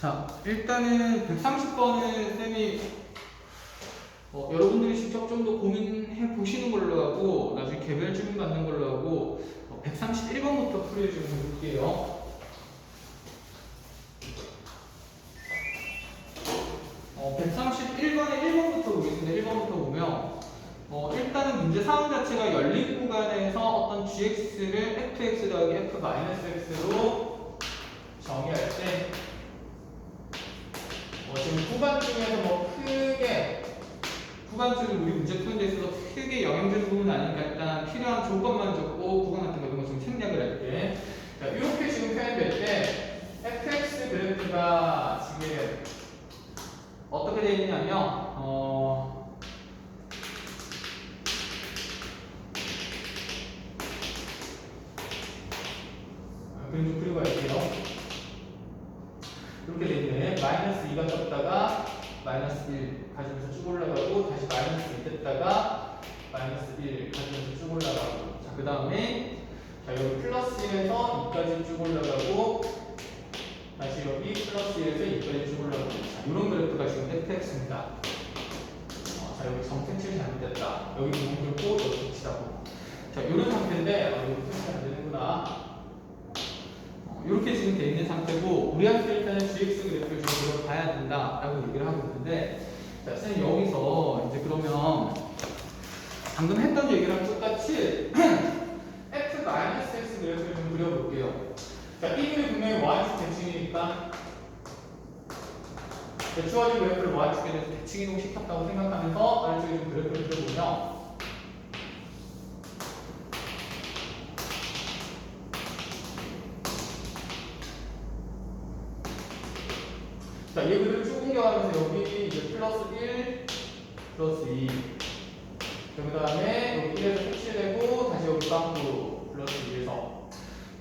자, 일단은 130번은 쌤이 어, 여러분들이 직접 좀 더 고민해 보시는 걸로 하고 나중에 개별 질문 받는 걸로 하고 어, 131번부터 풀이해 주면 볼게요. 어, 131번에 1번부터 보겠습니다. 1번부터 보면 어, 일단은 문제 사항 자체가 열린 구간에서 어떤 gx를 fx 더하기 f-x로 정의할 때 구간 중에서 뭐 크게 구간 쪽에 우리 문제 푸는 데 있어서 크게 영향되는 부분은 아니니까 일단 필요한 조건만 적고 구간 같은 거 이런 거좀 생략을 할게. 자, 이렇게 지금 표현될 때 fx 그래프가 지금 어떻게 되어 있냐면 어 아, 그림 좀 그리고 갈게요. 이렇게 돼 있네. 마이너스 2가 떴다가 마이너스 1 가지면서 쭉 올라가고 다시 마이너스 2 떴다가 마이너스 1 가지면서 쭉 올라가고 자 그 다음에 자 여기 플러스 1에서 2까지 쭉 올라가고 다시 여기 플러스 1에서 2까지 쭉 올라가고 자 이런 그래프가 지금 fx입니다. 어, 자 여기 정택치를 잘못했다. 여기 부분 긁고 여기 붙이라고. 자 이런 상태인데 어, 여기 표시가 안 되는구나. 이렇게 지금 돼 있는 상태고 우리한테 일단은 GX 그래프를 좀 들어봐야 된다라고 얘기를 하고 있는데 자 선생님 여기서 이제 그러면 방금 했던 얘기랑 똑같이 F-X 그래프를 좀 그려볼게요. 자 1이 분명히 Y축 대칭이니까 자, 주어진 그래프를 Y축에 대해서 대칭 이동시켰다고 생각하면서 아래쪽에 좀 그래프를 그려보면 자, 얘 그대로 쭉 옮겨가면서 여기 이제 플러스 1, 플러스 2. 그 다음에 여기 1에서 색칠되고 다시 여기 빵꾸 플러스 2에서.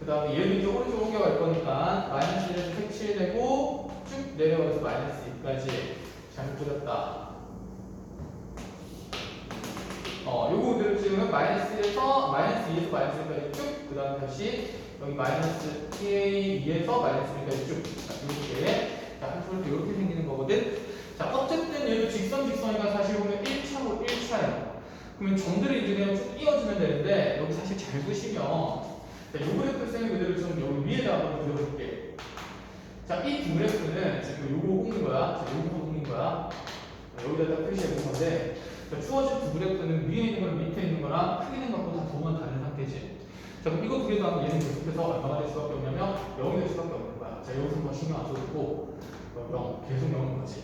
그 다음에 얘는 이제 오른쪽 옮겨갈 거니까 마이너스 1에서 색칠되고 쭉 내려가서 마이너스 2까지 잘못 그렸다. 어, 요거 그대로 지금 마이너스 1에서 마이너스 2에서 마이너스 1까지 쭉, 그 다음에 다시 여기 마이너스 2에서 마이너스 1까지 쭉. 자, 이렇게. 자, 한쪽으로 이렇게 생기는 거거든. 자, 어쨌든 얘도 직선 직선이니까 사실 보면 1차고 1차예요. 그러면 점들이 이제 그냥 쭉 이어지면 되는데 여기 사실 잘 보시면 자, 요 그래프 쌤이 그대로 좀 여기 위에다 한번 그려볼게. 자, 이 두 그래프는 지금 요거 옮긴 거야. 자, 요거 옮긴 거야. 자, 여기다 딱 표시해 본 건데 자, 주어진 두 그래프는 위에 있는 거랑 밑에 있는 거랑 크기는 갖고 다 도만 다른 상태지. 자, 그럼 이거 두 개도 하면 얘는 계속해서 얼마가 될 수밖에 없냐면 0이 될 수밖에 거야. 자, 여기서 뭐 신경 안 써도 되고 0, 계속 0인 거지.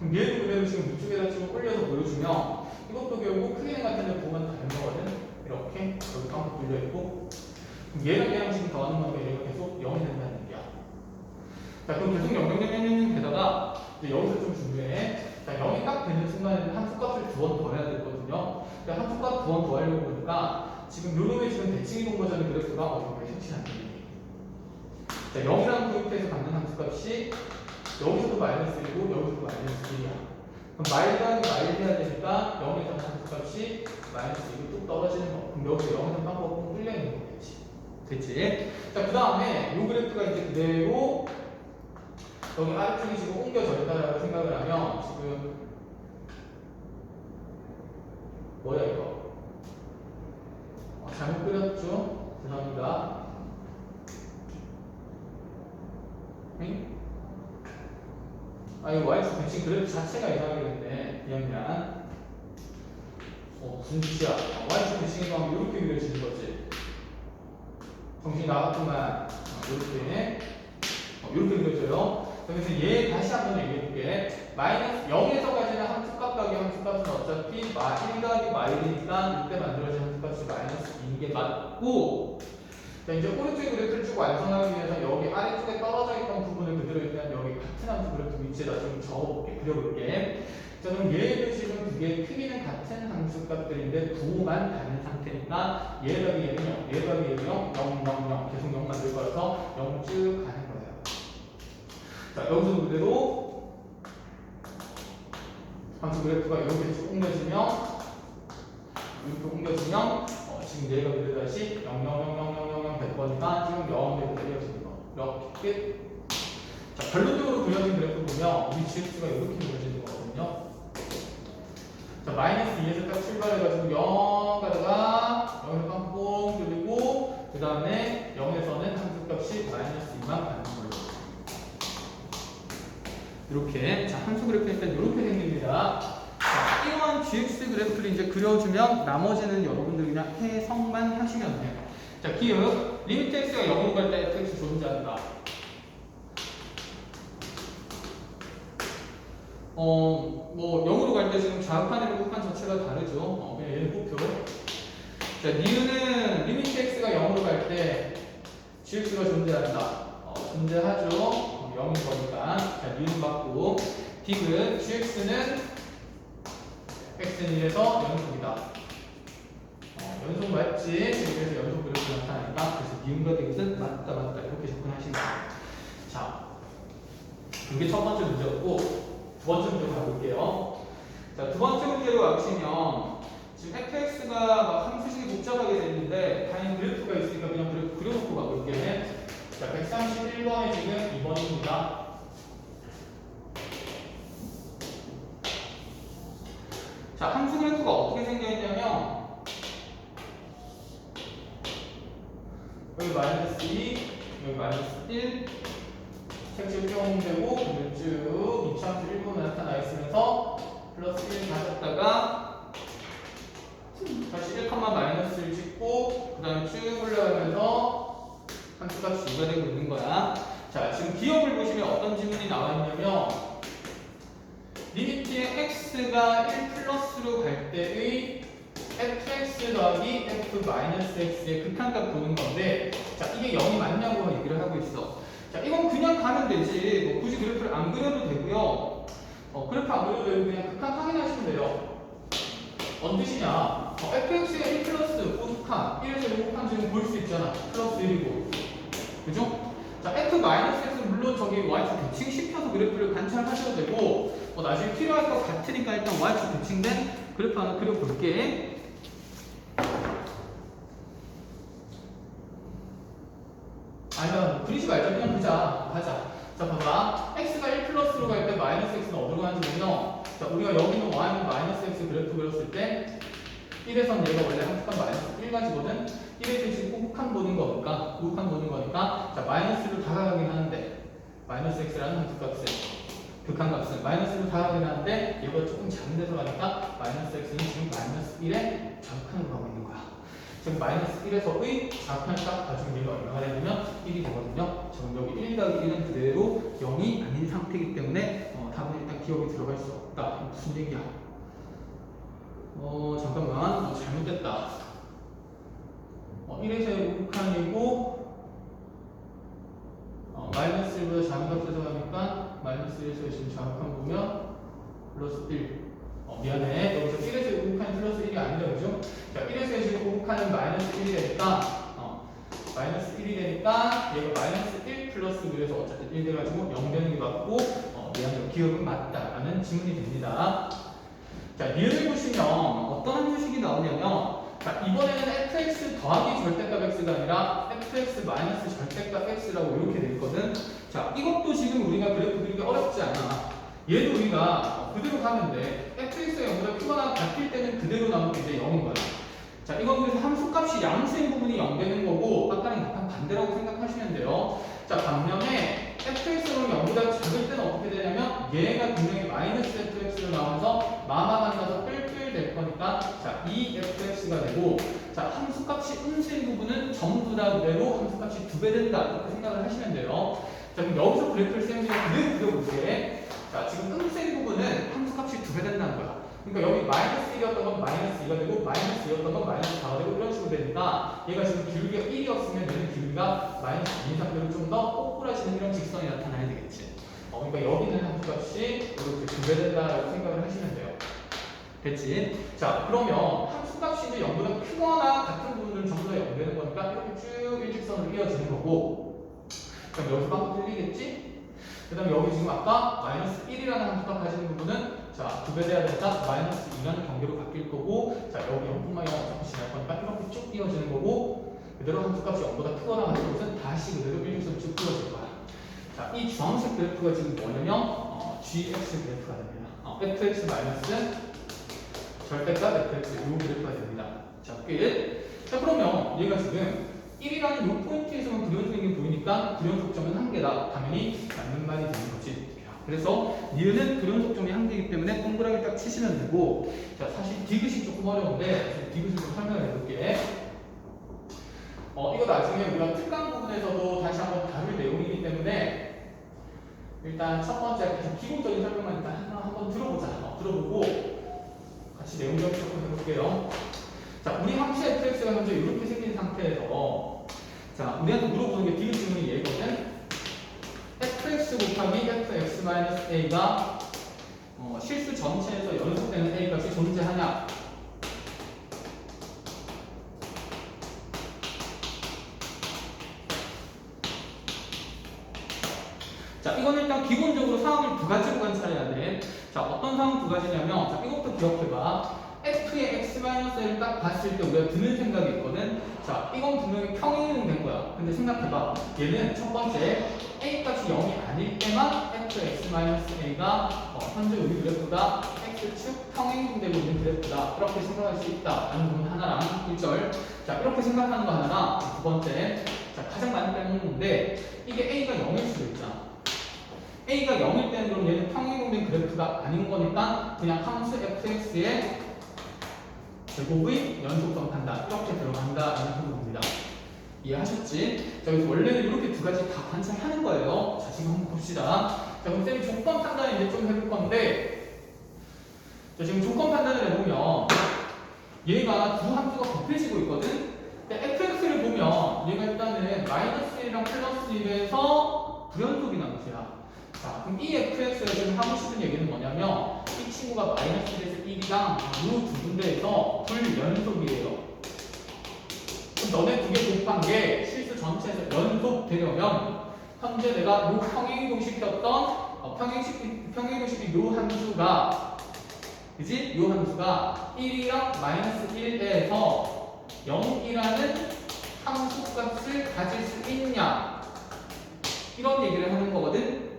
그럼 얘도 그대로 지금 위쪽에다 지금 올려서 보여주면 이것도 결국 크기는 같은데 보면 다른 거거든. 이렇게 여기 깜빡 뚫려 있고 그럼 얘랑 얘랑 지금 더하는 거니까 얘가 계속 0이 된다는 얘기야. 자, 그럼 계속 0, 0, 0, 0, 0 되다가 이제 여기서 좀 중요해. 자, 0이 딱 되는 순간에는 함수값을 두 번 더 해야 되거든요. 근데 함수값 두 번 더 하려고 보니까 지금 요놈의 지금 대칭 이동 버전의 그래프가 안 되니. 자, 0이라는 포인트에서 받는 함수값이 여기서도 마이너스 1이고 여기서도 마이너스 1이야. 그럼 마일드 하는 마일드 해야 되니까 0에서 함수값이 마이너스 1이 뚝 떨어지는 거. 그럼 여기서 0에서 방법은 뚫려 있는 거겠지. 됐지? 자, 그 다음에 요 그래프가 이제 그대로 여기 아래쪽이 지금 옮겨져 있다라고 생각을 하면 지금 뭐야 이거? 어, 잘못 그렸죠? 죄송합니다. 응? 아, 이 y축 대칭 그래프 자체가 이상하게 됐네. 미안, 미안. 어. 어, y축 대칭이 하면 이렇게 그려지는 거지. 정신이 나갔구만. 어, 이렇게. 어, 이렇게 그려져요. 그래서 얘 다시 한번 얘기해볼게. 마이너스 0에서까지는 함수 값 더하기 함수 값은 어차피 마 1 더하기 마일이니까 이때 만들어진 함수 값이 마이너스 2인 게 맞고 자, 이제 오른쪽에 그래프를 쭉 완성하기 위해서 여기 아래쪽에 떨어져 있던 부분을 그대로 일단 여기 같은 함수 그래프 위치에다 좀 적어볼게, 그려볼게. 자, 그럼 얘도 지금 두 개의 크기는 같은 함수 값들인데 부호만 다른 상태니까 얘 더하기 얘는 0, 얘 더하기 얘는 0, 0, 0, 0 계속 0 만 들 거라서 0 쭉 가는 거예요. 자, 여기서 그대로 함수 그래프가 이렇게 쭉 옮겨지면 이렇게 옮겨지면 어, 지금 얘가 그대로 다시 0, 0, 0, 0, 0, 0, 0될 거니까 지금 0 되고 때려지는 거. 이렇게 끝. 자, 결론적으로 그려진 그래프 보면 우리 gx가 이렇게 그려지는 거거든요. 자, 마이너스 2에서 딱 출발해가지고 0 가다가 0에서 깜뽕 뚫리고 그 다음에 0에서는 함수값이 마이너스 2만 가는 걸로. 이렇게 자 함수 그래프니까 이렇게 생깁니다. 자, 이런 gx 그래프를 이제 그려주면 나머지는 여러분들 그냥 해석만 하시면 돼요. 자, 기억 리미트 x가 0으로 갈때 fx 존재한다. 어, 뭐 0으로 갈 때 지금 좌우판이랑 우판 자체가 다르죠. 어, 그냥 뽑표. 자, 니은은 리미트 x가 0으로 갈 때 gx가 존재한다. 어, 존재하죠. 어, 0인 거니까. 자, 니은 받고 딕은 gx는 x는 1에서 연속이다. 어, 연속 맞지? 그래서 연속 그래프 나타나니까 그래서 니은과 딕은 맞다 맞다 이렇게 접근하시면 돼요. 자, 이게 첫 번째 문제였고 두 번째 문제 가볼게요. 자, 두 번째 문제로 와보시면 지금 fx가 막 함수식이 복잡하게 됐는데 다행히 그래프가 있으니까 그냥 그래프 그려놓고 가볼게. 자, 131번에 지금 2번입니다. 자, 함수 그래프가 어떻게 생겨 있냐면 여기 마이너스 2, 여기 마이너스 1, 색칠 평되고 그러면 쭉 이차함수 1번 나타나 있으면서 플러스 1 가졌다가 다시 1, 마이너스를 찍고 그 다음에 쭉 올라가면서 함수값이 2가 되고 있는 거야. 자, 지금 기억을 보시면 어떤 지문이 나와 있냐면 리미트의 x가 1 플러스로 갈 때의 fx 더하기 f 마이너스 x의 극한값 보는 건데 자, 이게 0이 맞냐고 얘기를 하고 있어. 자, 이건 그냥 가면 되지. 뭐 굳이 그래프를 안 그려도 되고요. 어, 그래프 안 그려도 되고 그냥 극한 확인하시면 돼요. 뜻이냐? 어, fx의 1 플러스 호극한 1에서 6극한 지금 볼 수 있잖아. 플러스 1이고. 그죠? 자, f 마이너스 x는 물론 저기 y축 대칭시켜서 그래프를 관찰하셔도 되고 어, 나중에 필요할 것 같으니까 일단 y축 대칭된 그래프 하나 그려볼게. 아니면 그리지 말자. 그냥 보자. 가자. 자 봐봐. x가 1 플러스로 갈 때 마이너스 x는 어디로 가는지 보면 자 우리가 여기는 y는 마이너스 x 그래프 그렸을 때 1에선 얘가 원래 함수값 마이너스 1 가지거든. 1에서 지금 호극한 보는 거니까 호극한 보는 거니까 자 마이너스로 다가가긴 하는데 마이너스 x라는 함수값은 극한값은 마이너스로 다가가긴 하는데 얘가 조금 작은 데서 가니까 마이너스 x는 지금 마이너스 1에 좌극한으로 가고 있는 거야 지금 마이너스 1에서의 좌편값 나중에 얘가 얼마가 되냐면 1이 되거든요. 여기 1 더하기 1은 그대로 0이 아닌 상태이기 때문에 어, 답은 일단 기억이 들어갈 수 없다. 무슨 얘기야? 어 잠깐만 어, 잘못됐다. 어, 1에서의 우극한이고 어, 마이너스 1보다 작은 값에서 가니까 마이너스 1에서 지금 좌극한 보면 플러스 1 어, 미안해. 여기서 1에서 우극한이 플러스 1이 아니라 그죠? 자, 1에서 지금 우극한은 마이너스 1이 되니까 어, 마이너스 1이 되니까 얘가 마이너스 1 플러스 그래서 어쨌든 1 돼가지고 0 되는 게 맞고 어, 미안해. 기억은 맞다 라는 질문이 됩니다. 자, 리을을 보시면 어떤 함수식이 나오냐면 자, 이번에는 fx 더하기 절대값 x가 아니라 fx 마이너스 절대값 x라고 이렇게 돼 있거든. 자, 이것도 지금 우리가 그래프 그리기 어렵지 않아. 얘도 우리가 그대로 돼. fx가 0보다 크거나 같을 때는 그대로 나오면 이제 0인 거야. 자, 이건 그래서 함수값이 양수인 부분이 0 되는 거고 아까랑 약간 반대라고 생각하시면 돼요. 자, 반면에 fx가 0보다 작을 때는 어떻게 되냐면 얘가 분명히 마이너스 fx로 나와서 마마 만나서 뿔뿔 될 거니까 자, 2fx가 되고 자, 함수값이 음수인 부분은 전부 다 그대로 함수값이 두 배 된다 이렇게 생각을 하시면 돼요. 자, 그럼 여기서 그래프를 세우면 그대로 그려볼게. 자, 지금 음수인 부분은 함수 값이 두 배 된다는 거야. 그러니까 여기 마이너스 1이었던 건 마이너스 2가 되고 마이너스 2였던 건 마이너스 4가 되고 이런 식으로 되니까 얘가 지금 기울기가 1이었으면 얘는 기울기가 마이너스 2인 상태로 좀 더 꼬꾸라지는 이런 직선이 나타나야 되겠지. 어, 그러니까 여기는 함수 값이 이렇게 두 배 된다라고 생각을 하시면 돼요. 됐지? 자, 그러면 함수 값이 이제 0보다 크거나 같은 부분들은 전부 다 0 되는 거니까 이렇게 쭉 일직선으로 이어지는 거고 그럼 여기서 방금 틀리겠지? 그 다음에 여기 지금 아까 마이너스 1이라는 함수값 가지는 부분은 자, 돼야 되니까 마이너스 2라는 관계로 바뀔 거고 자, 여기 0,0 어차피 지날 거니까 이렇게 쭉 이어지는 거고 그대로 함수값이 0보다 크거나 같은 것은 다시 그대로 일직선 쭉 이어질 거야. 자, 이 주황색 그래프가 지금 뭐냐면 어, GX 그래프가 됩니다. 어, fx 마이너스 절대값 fx 요 그래프가 됩니다. 자, 끝. 자, 그러면 얘가 지금 1이라는 요 포인트에서만 불연속인 게 보이니까 불연속점은 한 개다. 당연히 맞는 말이 되는 거지. 자, 그래서 얘는 불연속점이 한 개이기 때문에 동그라미 딱 치시면 되고 자, 사실 디귿이 조금 어려운데 디귿을 좀 설명을 해볼게. 어, 이거 나중에 우리가 특강 부분에서도 다시 한번 다룰 내용이기 때문에 일단 첫 번째 기본적인 설명만 일단 하나 한번 들어보자. 어, 들어보고 같이 내용 좀 조금 해볼게요. 자, 우리 항시 fx가 현재 이렇게 생긴 상태에서 자, 우리한테 물어보는 게 디귿 질문이 얘거든. fx 곱하기 fx-a가 어, 실수 전체에서 연속되는 a 값이 존재하냐? 자, 이건 일단 기본적으로 상황을 두 가지로 관찰해야 돼. 자, 어떤 상황 두 가지냐면, 자, 이것도 기억해봐. F의 x-를 딱 봤을 때 우리가 드는 생각이 있거든. 자, 이건 분명히 평행이동 된 거야. 근데 생각해봐. 얘는 첫 번째, a 값이 0이 아닐 때만 fx-a가 어, 현재 우리 그래프가 x축 평행이동되고 있는 그래프다. 이렇게 생각할 수 있다. 라는 부분 하나랑 1절. 자, 이렇게 생각하는 거 하나랑 두 번째, 자, 가장 많이 빼먹는 건데, 이게 a가 0일 수도 있잖아. a가 0일 때는 그럼 얘는 평행이동된 그래프가 아닌 거니까 그냥 함수 fx의 제곱의 연속성 판단 이렇게 들어간다라는 겁니다. 이해하셨지? 자, 그래서 원래는 이렇게 두 가지 다 관찰하는 거예요. 자, 지금 한번 봅시다. 자, 그럼 쌤이 조건 판단을 이제 좀 해볼 건데, 자, 지금 조건 판단을 해보면 얘가 두 함수가 곱해지고 있거든. 근데 fx를 보면 얘가 일단은 마이너스 1이랑 플러스 1에서 불연속인 함수야. 자, 그럼 이 fx가 지금 하고 싶은 얘기는 뭐냐면 이 친구가 마이너스 1에서 1이랑 이두 군데에서 불연속이에요. 그럼 너네 두 개 곱한 게 실수 전체에서 연속 되려면 현재 내가 요 평행이동 시켰던 어, 평행식 평행이동 시킨 요 함수가 그지? 요 함수가 1이랑 마이너스 1에서 0이라는 함수 값을 가질 수 있냐 이런 얘기를 하는 거거든.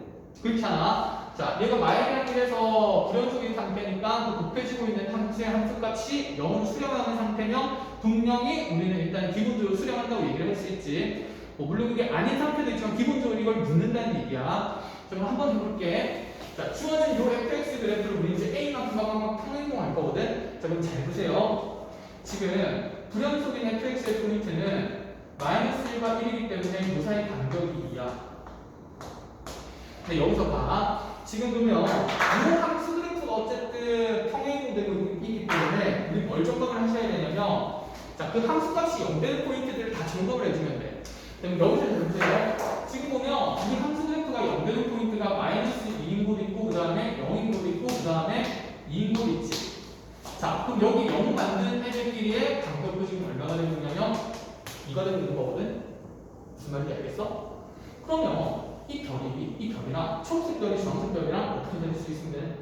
그렇잖아. 자, 얘가 마이너스 1에서 불연속인 상태니까 그 곱해지고 있는 함수의 함수값이 0을 수렴하는 상태면 분명히 우리는 일단 기본적으로 수렴한다고 얘기를 할 수 있지. 뭐 물론 그게 아닌 상태도 있지만 기본적으로 이걸 묻는다는 얘기야. 자, 그럼 한번 해볼게. 자, 주어진 요 fx 그래프를 우리 이제 a만큼 막 평행공할 거거든. 자, 그럼 잘 보세요. 지금 불연속인 fx의 포인트는 마이너스 1과 1이기 때문에 무사히 간격이 2야. 근데 여기서 봐. 지금 보면 이 함수 그래프가 어쨌든 평행이동되고 있기 때문에 우리 뭘 점검을 하셔야 되냐면 자, 그 함수 값이 0되는 포인트들을 다 점검을 해주면 돼. 그럼 여기서 잘 보세요. 지금 보면 이 함수 그래프가 0되는 포인트가 마이너스 2인 곳 있고 그 다음에 0인 곳 있고 그 다음에 2인 곳 있지. 자, 그럼 여기 0 만드는 애들끼리의 간격도 지금 얼마가 되고 있냐면 이가 되고 있는 거거든. 무슨 말인지 알겠어? 그러면 이 별이 이 별이랑 초록색 별이 주황색 별이랑 어떻게 될수 있으면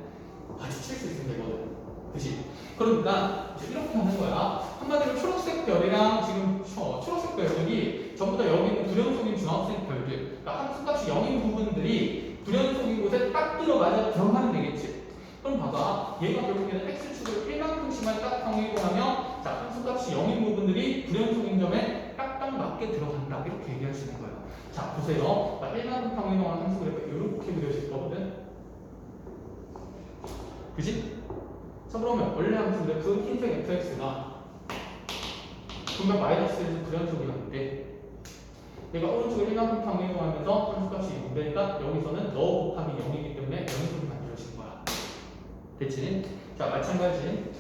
마주칠 수 있으면 되거든. 그치? 그러니까 이렇게 하는 거야. 한마디로 초록색 별이랑 지금 초, 초록색 별들이 전부 다 여기 있는 불연속인 중앙색 별들, 그러니까 함수값이 0인 부분들이 불연속인 곳에 딱 들어맞아 들어가면 되겠지. 그럼 봐봐. 얘가 결국에는 x축을 1만큼씩만 딱 평행이동하면 자 함수값이 0인 부분들이 불연속인 점에 딱딱 맞게 들어간다. 이렇게 얘기할 수 있는 거예요. 자 보세요. 자, 1만큼 평행이동하는 함수 그래프 이렇게 그려질 거거든. 그지? 자 그러면 원래 함수 그래프 흰색 fx가 분명 마이너스에서 불연속이었는데 얘가 오른쪽에 1만큼 평행이동하면서 함수값이 0되니까 여기서는 너 곱하기 0이기 때문에 연속이 만들어진 거야. 됐지? 자 마찬가지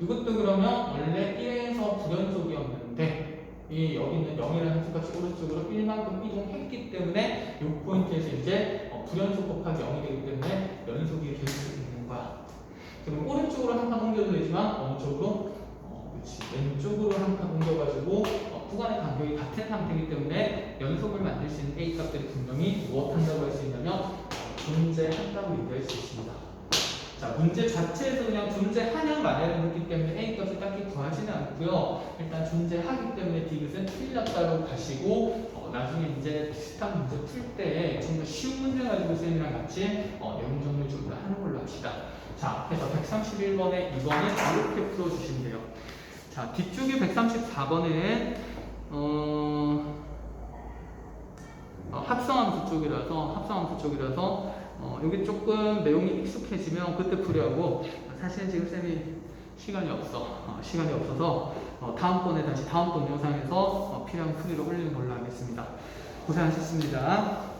이것도 그러면 원래 1에서 불연속이었는데 이 여기 있는 0이라는 함수값이 오른쪽으로 1만큼 이동했기 때문에 이 포인트에서 이제 어, 불연속 곱하기 0이 되기 때문에 연속이 될 수 있는 거야. 그럼 오른쪽으로 한 칸 옮겨도 되지만 어느 쪽으로? 어, 그렇지. 왼쪽으로 한 칸 옮겨가지고 어, 구간의 간격이 같은 상태이기 때문에 연속을 만들 수 있는 A 값들이 분명히 무엇한다고 할 수 있냐면 어, 존재한다고 얘기할 수 있습니다. 자, 문제 자체에서 그냥 존재하냐 마냐를 묻기 때문에 A 값을 딱히 구하지는 않고요. 일단 존재하기 때문에 디귿은 틀렸다고 가시고 어, 나중에 이제 비슷한 문제 풀 때 좀 더 쉬운 문제 가지고 쌤이랑 같이 어, 내용 정리를 좀더 하는 걸로 합시다. 자, 그래서 131번에 이거는 이렇게 풀어주시면 돼요. 자, 뒤쪽에 134번에 어, 어, 합성함수 쪽이라서 합성함수 쪽이라서 어, 여기 조금 내용이 익숙해지면 그때 풀이하고 사실은 지금 쌤이 시간이 없어 어, 시간이 없어서 어, 다음번에 다시 다음번 영상에서 어, 필요한 풀이를 올리는 걸로 하겠습니다 고생하셨습니다.